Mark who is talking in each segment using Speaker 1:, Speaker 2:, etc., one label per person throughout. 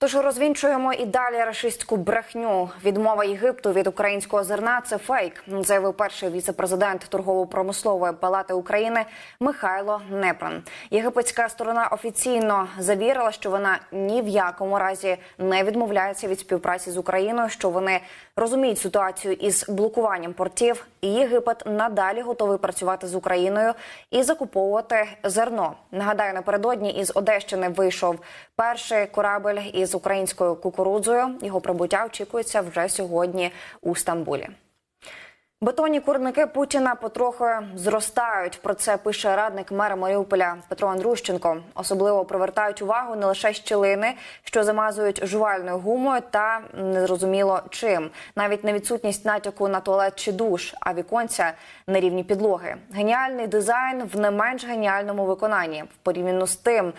Speaker 1: Тож розвінчуємо і далі рашистську брехню. Відмова Єгипту від українського зерна це фейк, заявив перший віце-президент торгово-промислової палати України Михайло Непран. Єгипетська сторона офіційно завірила, що вона ні в якому разі не відмовляється від співпраці з Україною, що вони розуміють ситуацію із блокуванням портів, і Єгипет надалі готовий працювати з Україною і закуповувати зерно. Нагадаю, напередодні із Одещини вийшов перший корабель із українською кукурудзою. Його прибуття очікується вже сьогодні у Стамбулі. Бетонні курники Путіна потроху зростають. Про це пише радник мера Маріуполя Петро Андрущенко. Особливо привертають увагу не лише щілини, що замазують жувальною гумою, та незрозуміло чим. Навіть не відсутність натяку на туалет чи душ, а віконця на рівні підлоги. Геніальний дизайн в не менш геніальному виконанні. В порівняно з тим,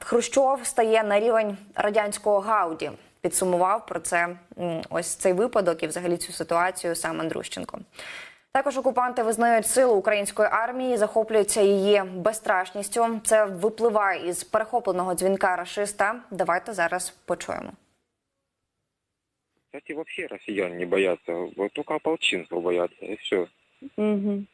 Speaker 1: Хрущов стає на рівень радянського гауді. Підсумував про це ось цей випадок і взагалі цю ситуацію сам Андрущенко. Також окупанти визнають силу української армії, захоплюються її безстрашністю. Це випливає із перехопленого дзвінка рашиста. Давайте зараз почуємо.
Speaker 2: Кстати, вообще россиян не боятся. Вот только ополченцев боятся, и все.
Speaker 3: Угу.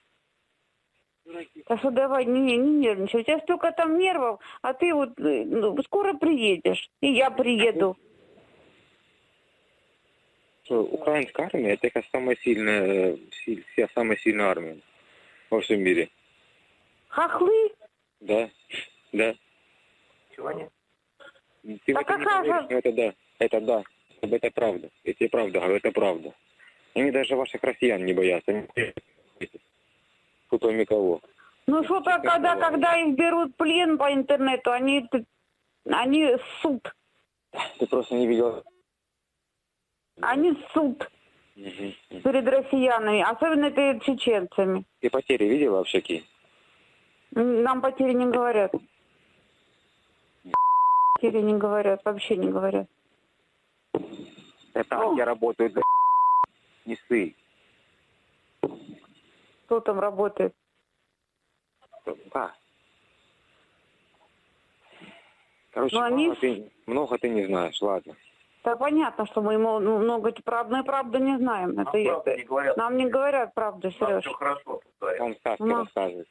Speaker 3: Так что давай, не, не нервничай. У тебя столько там нервов, а ты вот э, ну, скоро приедешь. И я приеду.
Speaker 2: Украинская армия это как самая сильная, си- вся самая сильная армия во всем мире.
Speaker 3: Хохлы?
Speaker 2: Да, да.
Speaker 4: Сегодня?
Speaker 2: Ты в
Speaker 3: А
Speaker 2: это не
Speaker 3: какая
Speaker 2: поверишь, но это да, это да, это правда. Я тебе правда говорю, это правда. Они даже ваших россиян не боятся. Они Кто кроме кого.
Speaker 3: Ну что то когда, когда их берут плен по интернету, они, они суд.
Speaker 2: Ты просто не видел.
Speaker 3: Они суд
Speaker 2: мгм.
Speaker 3: перед россиянами, особенно перед чеченцами.
Speaker 2: Ты потери видела вообще какие?
Speaker 3: Нам потери не говорят. Потери не говорят, вообще не говорят.
Speaker 2: Это
Speaker 3: О.
Speaker 2: где работают за не ссы.
Speaker 3: Кто там работает?
Speaker 2: Да. Короче,
Speaker 3: Ну, они
Speaker 2: мало ты, много ты не знаешь, ладно.
Speaker 3: Да понятно, что мы ему ну, много правды, мы правду не знаем.
Speaker 4: Нам
Speaker 3: Это,
Speaker 4: не говорят.
Speaker 3: нам не говорят правду,
Speaker 4: Нам
Speaker 3: Сереж.
Speaker 4: все хорошо тут говорят.
Speaker 2: Он сказки
Speaker 3: Ну.
Speaker 2: рассказывает.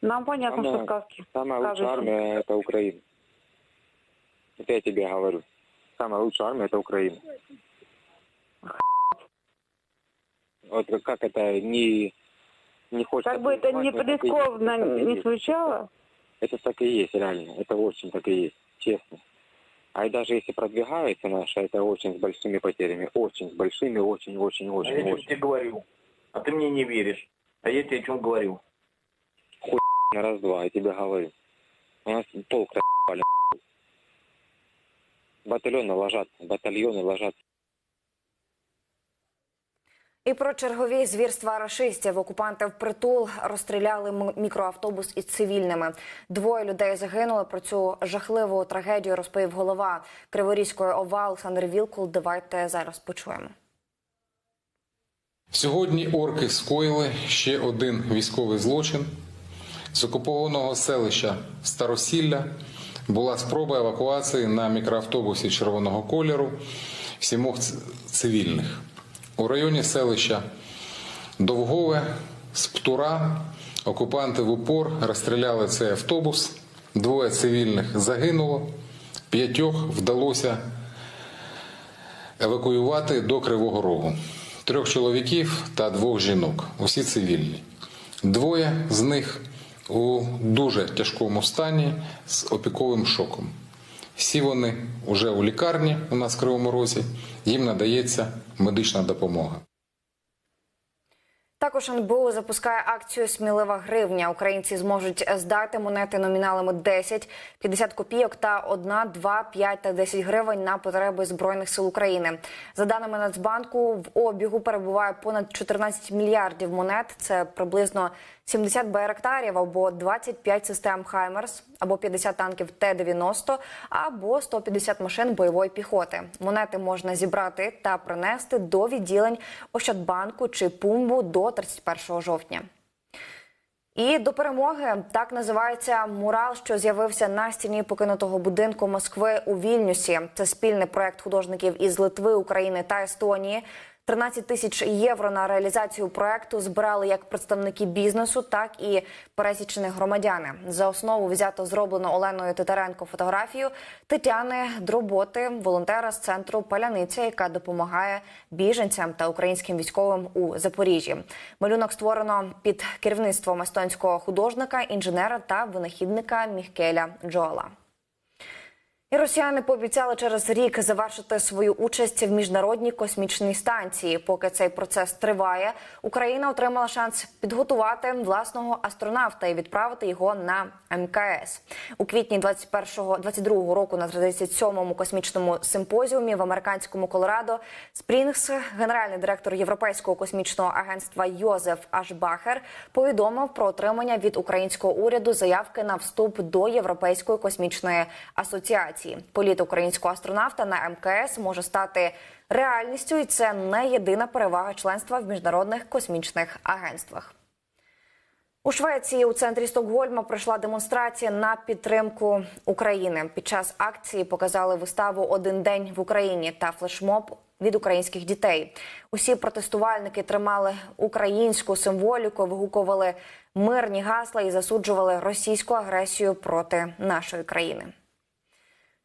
Speaker 3: Нам понятно,
Speaker 2: Самая-
Speaker 3: что сказки.
Speaker 2: Самая лучшая армия это Украина. Это я тебе говорю. Самая лучшая армия это Украина. Вот как- как это не не хочется.
Speaker 3: Как бы это не
Speaker 2: но так и есть.
Speaker 3: прискорбно
Speaker 2: Это так и
Speaker 3: не
Speaker 2: есть.
Speaker 3: звучало,
Speaker 2: Это так и есть, реально. Это очень так и есть, честно. А и даже если продвигается наша, это очень с большими потерями. Очень с большими, очень, очень,
Speaker 4: А
Speaker 2: очень,
Speaker 4: я что
Speaker 2: очень.
Speaker 4: тебе говорю? А ты мне не веришь. А я тебе о чем говорю?
Speaker 2: На раз-два, я тебе говорю. У нас полк ебали. Батальоны ложатся, батальоны ложатся.
Speaker 1: І про чергові звірства рашистів окупанти впритул розстріляли м- мікроавтобус із цивільними. Двоє людей загинули. Про цю жахливу трагедію розповів голова Криворізької ОВА Олександр Вілкул. Давайте зараз почуємо.
Speaker 5: Сьогодні орки скоїли ще один військовий злочин. З окупованого селища Старосілля була спроба евакуації на мікроавтобусі червоного кольору сімох цивільних. У районі селища Довгове з Птура окупанти в упор розстріляли цей автобус. Двоє цивільних загинуло, п'ятьох вдалося евакуювати до Кривого Рогу. Трьох чоловіків та двох жінок, усі цивільні. Двоє з них у дуже тяжкому стані з опіковим шоком. Всі вони вже у лікарні у нас в Кривому Розі, їм надається медична допомога.
Speaker 1: Також НБУ запускає акцію Смілива гривня. Українці зможуть здати монети номіналами 10, 50 копійок та 1, 2, 5 та 10 гривень на потреби збройних сил України. За даними Нацбанку, в обігу перебуває понад 14 мільярдів монет. Це приблизно 70 байрактарів або 25 систем Хаймерс, або 50 танків Т-90, або 150 машин бойової піхоти. Монети можна зібрати та принести до відділень Ощадбанку чи Пумбу до 31 жовтня. І до перемоги так називається мурал, що з'явився на стіні покинутого будинку Москви у Вільнюсі. Це спільний проект художників із Литви, України та Естонії. 13 тисяч євро на реалізацію проекту збирали як представники бізнесу, так і пересічні громадяни. За основу взято зроблено Оленою Титаренко фотографію Тетяни Дроботи, волонтера з центру Паляниця, яка допомагає біженцям та українським військовим у Запоріжжі. Малюнок створено під керівництвом естонського художника, інженера та винахідника Міхкеля Джоала. І росіяни пообіцяли через рік завершити свою участь в міжнародній космічній станції. Поки цей процес триває, Україна отримала шанс підготувати власного астронавта і відправити його на МКС у квітні 21-22 року на 37-му космічному симпозіумі в американському Колорадо. Спрінгс, генеральний директор Європейського космічного агентства Йозеф Ашбахер, повідомив про отримання від українського уряду заявки на вступ до Європейської космічної асоціації. Політ українського астронавта на МКС може стати реальністю, і це не єдина перевага членства в міжнародних космічних агентствах. У Швеції у центрі Стокгольма пройшла демонстрація на підтримку України. Під час акції показали виставу Один день в Україні та флешмоб від українських дітей. Усі протестувальники тримали українську символіку, вигукували мирні гасла і засуджували російську агресію проти нашої країни.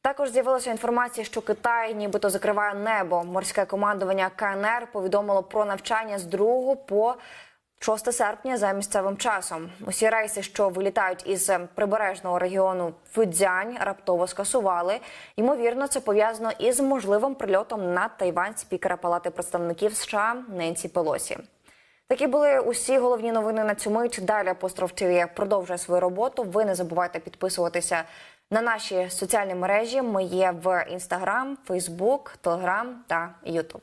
Speaker 1: Також з'явилася інформація, що Китай нібито закриває небо. Морське командування КНР повідомило про навчання з 2 по 6 серпня за місцевим часом. Усі рейси, що вилітають із прибережного регіону Фудзянь, раптово скасували. Ймовірно, це пов'язано із можливим прильотом на Тайвань спікера Палати представників США Ненсі Пелосі. Такі були усі головні новини на цю мить. Далі Апостроф ТВ продовжує свою роботу. Ви не забувайте підписуватися на наші соціальні мережі. Ми є в Інстаграм, Фейсбук, Телеграм та Ютуб.